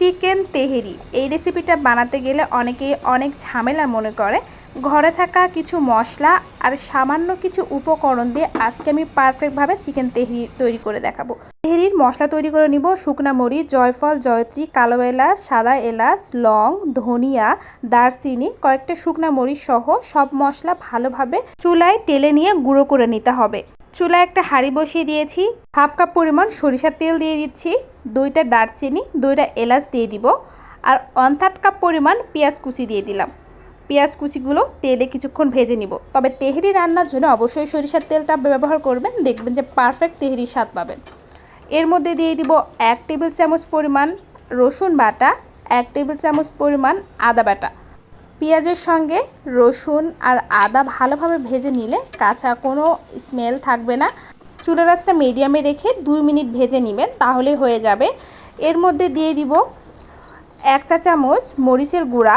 Chicken Tehri. এই রেসিপিটা বানাতে গেলে অনেকেই অনেক ঝামেলা মনে করে। ঘরে থাকা কিছু মশলা আর সামান্য কিছু উপকরণ দিয়ে আজকে আমি পারফেক্টভাবে চিকেন তেহরি তৈরি করে দেখাবো। তেহরির মশলা তৈরি করে নিব শুকনা মরিচ, জয়ফল, জয়ত্রী, কালো এলাচ, সাদা এলাচ, লং, ধনিয়া, দারচিনি, কয়েকটা শুকনা মরিচ সহ সব মশলা ভালোভাবে চুলায় টেলে নিয়ে গুঁড়ো করে নিতে হবে। চুলায় একটা হাঁড়ি বসিয়ে দিয়েছি। হাফ কাপ পরিমাণ সরিষার তেল দিয়ে দিচ্ছি। দুইটা দারচিনি, দুইটা এলাচ দিয়ে দিব। আর ওয়ান থার্ড কাপ পরিমাণ পেঁয়াজ কুচি দিয়ে দিলাম। পেঁয়াজ কুচিগুলো তেলে কিছুক্ষণ ভেজে নিব। তবে তেহরি রান্নার জন্য অবশ্যই সরিষার তেলটা ব্যবহার করবেন। দেখবেন যে পারফেক্ট তেহরির স্বাদ পাবেন। এর মধ্যে দিয়ে দিব এক টেবিল চামচ পরিমাণ রসুন বাটা, এক টেবিল চামচ পরিমাণ আদা বাটা। পেঁয়াজের সঙ্গে রসুন আর আদা ভালোভাবে ভেজে নিলে কাঁচা কোনো স্মেল থাকবে না। চুলা গাছটা মিডিয়ামে রেখে দুই মিনিট ভেজে নেবেন তাহলে হয়ে যাবে। এর মধ্যে দিয়ে দিব এক চা চামচ মরিচের গুঁড়া,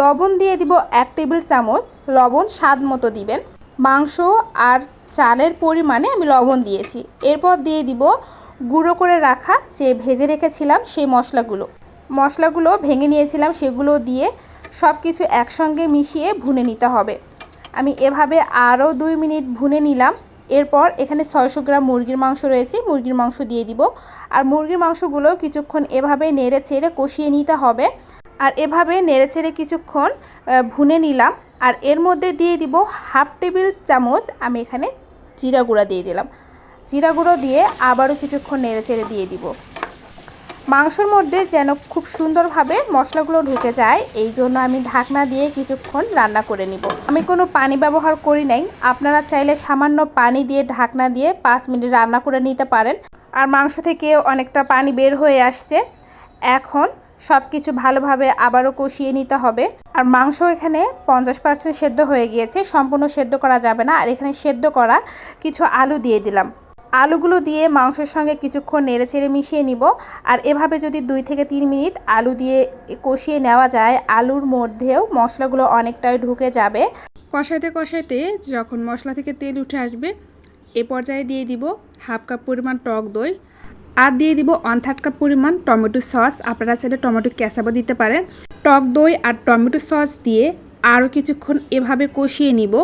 লবণ দিয়ে দিব এক টেবিল চামচ, লবণ স্বাদ মতো দিবেন। মাংস আর চালের পরিমাণে আমি লবণ দিয়েছি। এরপর দিয়ে দিব গুঁড়ো করে রাখা যে ভেজে রেখেছিলাম সেই মশলাগুলো। মশলাগুলো ভেঙে নিয়েছিলাম, সেগুলো দিয়ে সব কিছু একসঙ্গে মিশিয়ে ভুনে নিতে হবে। আমি এভাবে আরও দুই মিনিট ভুনে নিলাম। এরপর এখানে ছয়শো গ্রাম মুরগির মাংস রয়েছে, মুরগির মাংস দিয়ে দিব। আর মুরগির মাংসগুলো কিছুক্ষণ এভাবে নেড়ে চেড়ে কষিয়ে নিতে হবে। আর এভাবে নেড়ে ছেড়ে কিছুক্ষণ ভুনে নিলাম। আর এর মধ্যে দিয়ে দিব হাফ টেবিল চামচ, আমি এখানে জিরা গুঁড়া দিয়ে দিলাম। জিরা গুঁড়ো দিয়ে আবারও কিছুক্ষণ নেড়ে চেড়ে দিয়ে দিব। মাংসর মধ্যে যেন খুব সুন্দরভাবে মশলাগুলো ঢুকে যায়, এই জন্য আমি ঢাকনা দিয়ে কিছুক্ষণ রান্না করে নিব। আমি কোনো পানি ব্যবহার করি নাই। আপনারা চাইলে সামান্য পানি দিয়ে ঢাকনা দিয়ে পাঁচ মিনিট রান্না করে নিতে পারেন। আর মাংস থেকে অনেকটা পানি বের হয়ে আসছে। এখন সব কিছু ভালোভাবে আবারও কষিয়ে নিতে হবে। আর মাংস এখানে পঞ্চাশ পার্সেন্ট সেদ্ধ হয়ে গিয়েছে। সম্পূর্ণ সেদ্ধ করা যাবে না। আর এখানে সেদ্ধ করা কিছু আলু দিয়ে দিলাম। আলুগুলো দিয়ে মাংসের সঙ্গে কিছুক্ষণ নেড়ে চেড়ে মিশিয়ে নিব। আর এভাবে যদি দুই থেকে তিন মিনিট আলু দিয়ে কষিয়ে নেওয়া যায়, আলুর মধ্যেও মশলাগুলো অনেকটাই ঢুকে যাবে। কষাইতে কষাইতে যখন মশলা থেকে তেল উঠে আসবে, এ পর্যায়ে দিয়ে দিব হাফ কাপ পরিমাণ টক দই। আর দিয়ে দিব ওয়ান থার্ড কাপ পরিমাণ টমেটো সস। আপনারা চাইলে টমেটো ক্যাসাবো দিতে পারেন। টক দই আর টমেটো সস দিয়ে আরও কিছুক্ষণ এভাবে কষিয়ে নিব।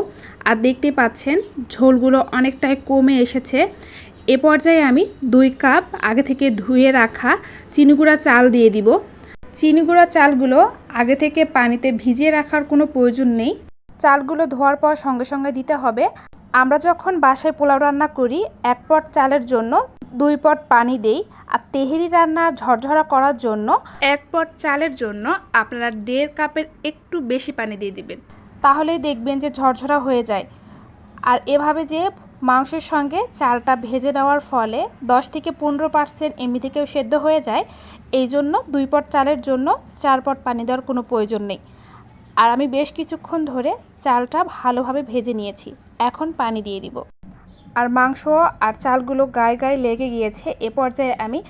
আর দেখতে পাচ্ছেন, ঝোলগুলো অনেকটাই কমে এসেছে। এ পর্যায়ে আমি দুই কাপ আগে থেকে ধুয়ে রাখা চিনিগুড়া চাল দিয়ে দিব। চিনিগুড়া চালগুলো আগে থেকে পানিতে ভিজিয়ে রাখার কোনো প্রয়োজন নেই। চালগুলো ধোয়ার পর সঙ্গে সঙ্গে দিতে হবে। আমরা যখন বাসায় পোলাও রান্না করি, এক পট চালের জন্য দুই পট পানি দেই আর তেহেরি রান্না ঝরঝরা করার জন্য এক পট চালের জন্য আপনারা দেড় কাপের একটু বেশি পানি দিয়ে দিবেন। তাহলেই দেখবেন যে ঝরঝরা হয়ে যায়। আর এভাবে যে মাংসের সঙ্গে চালটা ভেজে নেওয়ার ফলে দশ থেকে পনেরো পার্সেন্ট এমনি থেকেও সেদ্ধ হয়ে যায় এই জন্য দুই পট চালের জন্য চার পট পানি দেওয়ার কোনো প্রয়োজন নেই। আর আমি বেশ কিছুক্ষণ ধরে চালটা ভালোভাবে ভেজে নিয়েছি। এখন পানি দিয়ে দিব। আর মাংস আর চালগুলো গায়ে গায়ে লেগে গিয়েছে, এ পর্যায়ে আমি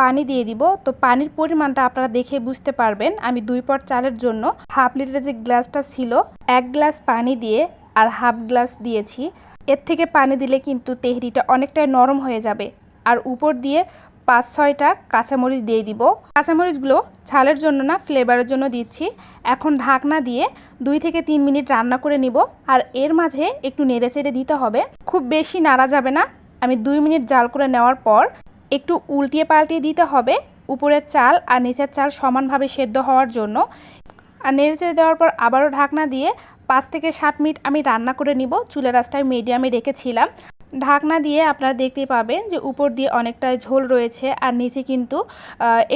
পানি দিয়ে দিব। তো পানির পরিমাণটা আপনারা দেখে বুঝতে পারবেন। আমি দুই পট চালের জন্য হাফ লিটারের যে গ্লাসটা ছিল, এক গ্লাস পানি দিয়ে আর হাফ গ্লাস দিয়েছি। এর থেকে পানি দিলে কিন্তু তেহরিটা অনেকটাই নরম হয়ে যাবে। আর উপর দিয়ে পাঁচ ছয়টা কাঁচামরিচ দিয়ে দিব। কাঁচামরিচগুলো ঝালের জন্য না ফ্লেভারের জন্য দিচ্ছি। এখন ঢাকনা দিয়ে দুই থেকে তিন মিনিট রান্না করে নিব। আর এর মাঝে একটু নেড়ে চেড়ে দিতে হবে। খুব বেশি নাড়া যাবে না। আমি দুই মিনিট জাল করে নেওয়ার পর একটু উল্টিয়ে পাল্টিয়ে দিতে হবে। উপরের চাল আর নিচের চাল সমানভাবে সেদ্ধ হওয়ার জন্য। আর নেড়ে চেড়ে দেওয়ার পর আবারও ঢাকনা দিয়ে পাঁচ থেকে সাত মিনিট আমি রান্না করে নিব। চুলের রাস্তায় মিডিয়ামে রেখেছিলাম। ঢাকনা দিয়ে আপনারা দেখতে পাবেন যে উপর দিয়ে অনেকটা ঝোল রয়েছে আর নিচে কিন্তু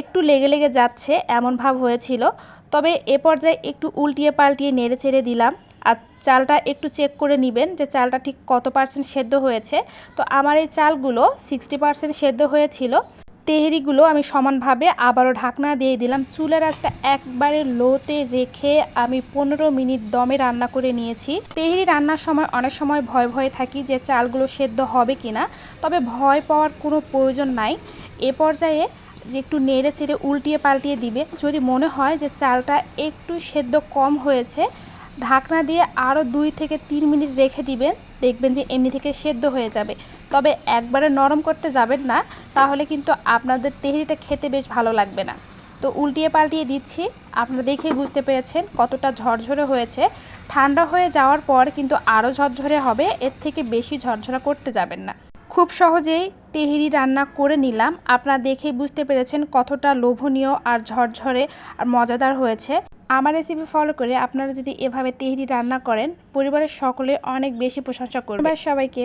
একটু লেগে লেগে যাচ্ছে এমন ভাব হয়েছিল। তবে এ পর্যায়ে একটু উল্টিয়ে পাল্টিয়ে নেড়ে চেড়ে দিলাম আর চালটা একটু চেক করে নেবেন যে চালটা ঠিক কত পার্সেন্ট সেদ্ধ হয়েছে। তো আমার এই চালগুলো সিক্সটি পার্সেন্ট সেদ্ধ হয়েছিল। তেহরিগুলো আমি সমানভাবে আবারও ঢাকনা দিয়ে দিলাম। চুলের আঁচটা একবারে লোতে রেখে আমি পনেরো মিনিট দমে রান্না করে নিয়েছি। তেহরি রান্নার সময় অনেক সময় ভয় ভয়ে থাকি যে চালগুলো সেদ্ধ হবে কি না তবে ভয় পাওয়ার কোনো প্রয়োজন নাই। এ পর্যায়ে যে একটু নেড়ে চেড়ে উল্টিয়ে পাল্টিয়ে দিবে। যদি মনে হয় যে চালটা একটু সেদ্ধ কম হয়েছে ঢাকনা দিয়ে আরও দুই থেকে তিন মিনিট রেখে দিবেন। দেখবেন যে এমনি থেকে সেদ্ধ হয়ে যাবে। তবে একবারে নরম করতে যাবেন না, তাহলে কিন্তু আপনাদের তেহরিটা খেতে বেশ ভালো লাগবে না। তো উল্টিয়ে পাল্টিয়ে দিচ্ছি। আপনারা দেখেই বুঝতে পেরেছেন কতটা ঝরঝরে হয়েছে। ঠান্ডা হয়ে যাওয়ার পর কিন্তু আরও ঝরঝরে হবে, এর থেকে বেশি ঝরঝরা করতে যাবেন না। খুব সহজেই তেহেরি রান্না করে নিলাম। আপনারা দেখে বুঝতে পেরেছেন কতটা লোভনীয় আর ঝরঝরে আর মজাদার হয়েছে। আমার রেসিপি ফলো করে আপনারা যদি এভাবে তেহেরি রান্না করেন, পরিবারের সকলে অনেক বেশি প্রশংসা করবে। সবাইকে।